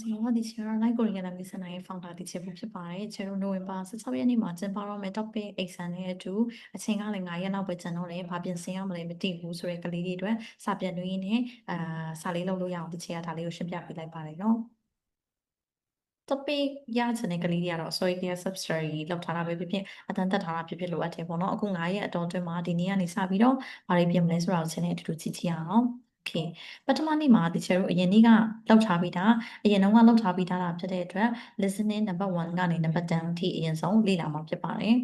ကျွန်တော်ဒီ Share Live Korean Language Center ရဲ့ founder ဒီချေဖို့ဖြစ်ပါတယ်ကျွန်တော်နိုဝင်ဘာ16ရက်နေ့မှာကျင်းပတော့မယ့် topic exam နဲ့အတူအချိန်ကလည်း9ရက်နောက်ပဲကျန်တော့တယ်ဘာပြင်ဆင်ရမလဲမသိဘူးဆိုတဲ့ကလေးတွေအတွက်စာပြန်တွင်းနဲ့အာစာလေးလုပ်လို့ရအောင်ဒီချေကဒါလေးကိုရှင်းပြပေးလိုက်ပါတယ်နော် topic ရချင်တဲ့ကလေးတွေကတော့ soil care substrate လောက်ထားတာပဲဖြစ်ဖြစ်အတန်းတက်ထားတာဖြစ်ဖြစ်လိုအပ်တယ်ပေါ့နော်အခု9ရက်အတော်အတွင်းမှာဒီနေ့ကနေစပြီးတော့ဘာတွေပြင်မလဲဆိုတာကိုရှင်းနေအတူတူကြည့်ကြည့်အောင် okay ပထမနေ့မှာဒီချေတို့အရင်နေ့ကလောက်ထားပြီးသားအရင်တော့ကလောက်ထားပြီးသားတာဖြစ်တဲ့အတွက် listening number 1ကနေ number 10အထိအရင်ဆုံးလေ့လာမှာဖြစ်ပါတယ်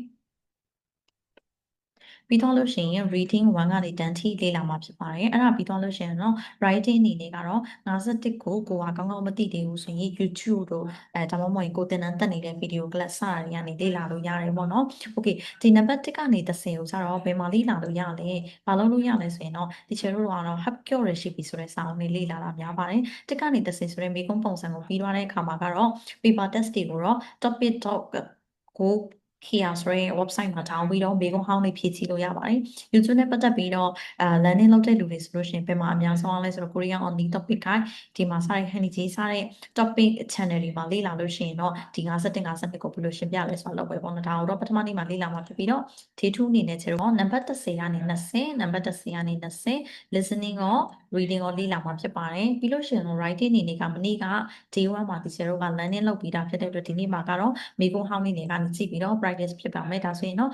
ပြီးတော့လို့ရှိရင် reading 1ကနေ10ထိလေ့လာမှာဖြစ်ပါတယ်အဲ့ဒါပြီးတော့လို့ရှိရင်တော့ writing အနေနဲ့ကတော့51ကိုကိုကကောင်းကောင်းမသိသေးဘူးဆိုရင် YouTube တို့အဲဒါမှမဟုတ်ရင်ကိုတင်တန်းတက်နေတဲ့ video class စတာတွေကနေလေ့လာလို့ရတယ်ပေါ့နော် okay ဒီ number 1ကနေ10ကိုစတော့ဘယ်မှာလေ့လာလို့ရလဲဘာလို့လို့ရလဲဆိုရင်တော့ teacher တို့ကတော့ have cure recipe ဆိုတဲ့စာအုပ်လေးလေ့လာတာများပါတယ်1ကနေ10ဆိုတဲ့မိကုံးပုံစံကိုပြီးသွားတဲ့အခါမှာကတော့ paper test တွေကိုတော့ topic talk ကို KIA ဆိုတဲ့ website မှာတောင်းပြီးတော့မေကွန်ဟောင်းလေးဖြည့်ချလို့ရပါတယ် YouTube နဲ့ပတ်သက်ပြီးတော့အာ learning လုပ်တဲ့လူတွေဆိုလို့ရှိရင်ဘယ်မှာအများဆုံးအောင်လဲဆိုတော့ Korean on the topic ခိုင်းဒီမှာစတဲ့ Honey J စတဲ့ topic channel တွေမှာလေ့လာလို့ရှိရင်တော့ဒီ57 52ကိုဘယ်လိုရှင်းပြလဲဆိုတာလောက်ပဲပေါ့နော်ဒါတော့ပထမနေ့မှာလေ့လာမှာဖြစ်ပြီးတော့ day 2အနေနဲ့ကျတော့နံပါတ်30ကနေ20နံပါတ်30ကနေ20 listening ရော reading ရောလေ့လာမှာဖြစ်ပါတယ်ပြီးလို့ရှိရင် writing အနေနဲ့ကမနေ့က day 1မှာဒီဆရာတို့က learning လုပ်ပြီးတာဖြစ်တဲ့အတွက်ဒီနေ့မှာကတော့မေကွန်ဟောင်းလေးတွေကနေကြည့်ပြီးတော့ practice ဖြစ်ပါမယ်ဒါဆိုရင်တော့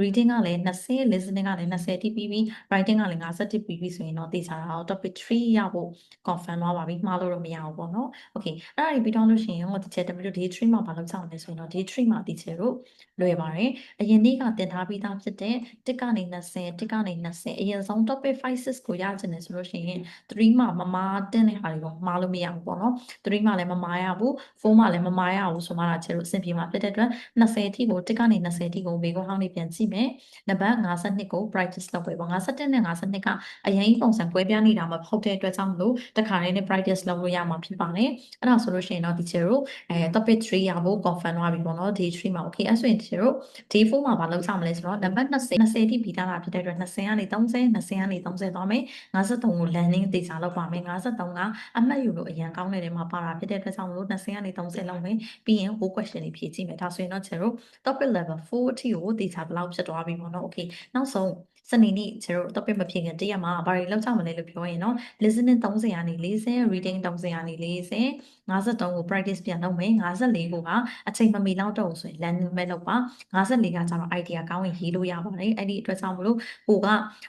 reading ကလည်း20 listening ကလည်း20တိပြီးပြီး writing ကလည်း50ပြီးပြီးဆိုရင်တော့သိချာတာတော့ topic 3ရဖို့ confirm သွားပါပြီမှားလို့တော့မရဘူးပေါ့နော် okay အဲ့ဒါပြီးတော့လို့ရှိရင်ဟို teacher W day 3မှာဘာလုပ်ချောင်းလဲဆိုရင်တော့ day 3မှာ teacher တို့လွယ်ပါတယ်အရင်နေ့ကတင်ထားပြီးသားဖြစ်တဲ့1ကနေ20 1ကနေ20အရင်ဆုံး topic 5 6ကိုရချင်တယ်ဆိုလို့ရှိရင်3မှာမမားတင်တဲ့ဟာတွေပေါ့မှားလို့မရဘူးပေါ့နော်3မှာလည်းမမားရဘူး4မှာလည်းမမားရဘူးဆိုမှတော့ကျတို့အဆင်ပြေမှာဖြစ်တဲ့အတွက်20အထိကို1ကနေ20အထိကိုမေကွန်ဟောင်းလေးပြန်ကြည့်မယ်နံပါတ်52ကို practice လုပ်ပဲပေါ့51နဲ့52ကအရင်ပုံစံကွဲပြားနေတာမဟုတ်တဲ့အတွက်ကြောင့်မလို့တခါတည်းနဲ့ practice လုပ်လို့ရမှာဖြစ်ပါတယ်အဲ့ဒါဆိုလို့ရှိရင်တော့ teacher တို့အဲ topic 3ရဖို့ confirm သွားပြီပေါ့နော် day 3မှာ okay အဲ့ဆိုရင် teacher တို့ day 4မှာဘာလုပ်ဆောင်မလဲဆိုတော့နံပါတ်20 20တိပြီးသားတာဖြစ်တဲ့အတွက်20ကနေ30 20ကနေ30သွားမယ်53ကို landing တေချာလောက်ပါမယ်53ကအမှတ်ယူလို့အရင်ကောင်းတဲ့နေရာမှာပါတာဖြစ်တဲ့အတွက်ကြောင့်မလို့20ကနေ30လောက်မယ်ပြီးရင် whole question တွေဖြည့်ကြည့်မယ်ဒါဆိုရင်တော့ teacher တို့ topic level 4အထိကိုတေချာဘယ်လောက်ဖြစ်သွားပြီပေါ့နော် okay နောက်ဆုံး စနေနေ့ကျတို့ topic မဖြစ်ခင်တရက်မှာဘာတွေလောက်ကြမလဲလို့ပြောရင်တော့ listening 30ကနေ40 reading 30ကနေ40 53ကို practice ပြန်လုပ်မယ်54ကိုကအချိန်မမီလောက်တော့ဆိုရင် learning မဲ့လုပ်ပါ54ကကျတော့ idea ကောင်းရင်ရေးလို့ရပါတယ်အဲ့ဒီအတွက်ကြောင့်မလို့ကိုက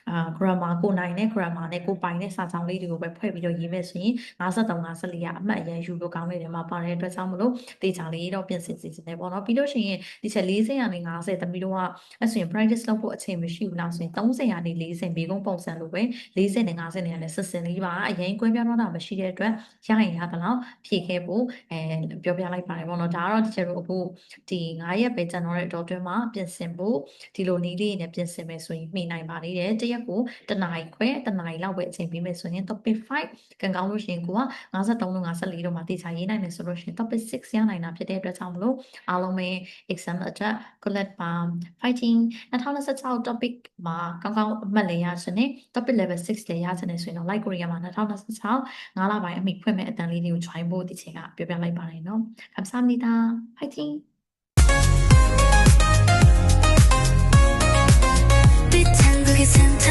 အာ grammar ကိုနိုင်တဲ့ grammar နဲ့ကိုပိုင်တဲ့စာကြောင်းလေးတွေကိုပဲဖွဲ့ပြီးတော့ရေးမယ်ဆိုရင်53 54ကအမှတ်အရင်ယူလို့ကောင်းတဲ့နေရာမှာပါတဲ့အတွက်ကြောင့်မလို့တေချာလေးတော့ပြင်ဆင်စီစဉ်တယ်ပေါ့နော်ပြီးလို့ရှိရင်ဒီချက်40ကနေ50သမီးတို့ကအဲ့ဆိုရင် practice လုပ်ဖို့အချိန်မရှိဘူးလားဆိုရင်30ရာနေ40ဘေကုန်းပုံစံလိုပဲ40နဲ့50နဲ့လည်းစစ်စင်လေးပါအရင်ကွဲပြားတော့တာမရှိတဲ့အတွက်ရရင်ရသလောက်ဖြည့်ခဲ့ဖို့အဲပြောပြလိုက်ပါတယ်ပေါ့နော်ဒါကတော့တချို့တို့အခုဒီ9ရက်ပဲကျန်တော့တဲ့တော့တွင်းမှာပြင်ဆင်ဖို့ဒီလိုနည်းလေးနဲ့ပြင်ဆင်မယ်ဆိုရင်မှီနိုင်ပါသေးတယ်တရက်ကိုတနာရီခွဲတနာရီလောက်ပဲအချိန်ပေးမယ်ဆိုရင် topic 5ကန်ကောင်းလို့ရှိရင်ကိုက53လို့54လို့မှတေချာရေးနိုင်မယ်ဆိုလို့ရှိရင် topic 6ရနိုင်တာဖြစ်တဲ့အတွက်ကြောင့်မလို့အားလုံးပဲ exam အတွက် collect ပါ fighting 2026 topic မှာကောင်းကောင်းအမှတ်လည်းရချင်တယ် topic level 6လည်းရချင်တယ်ဆိုရင်တော့ like Korea မှာ2026 9လပိုင်းအမိဖွင့်မဲ့အတန်းလေးတွေကို join ဖို့ဒီချိန်ကပြောပြလိုက်ပါတယ်နော်။ 감사합니다. 파이팅! 빛 한국의 센터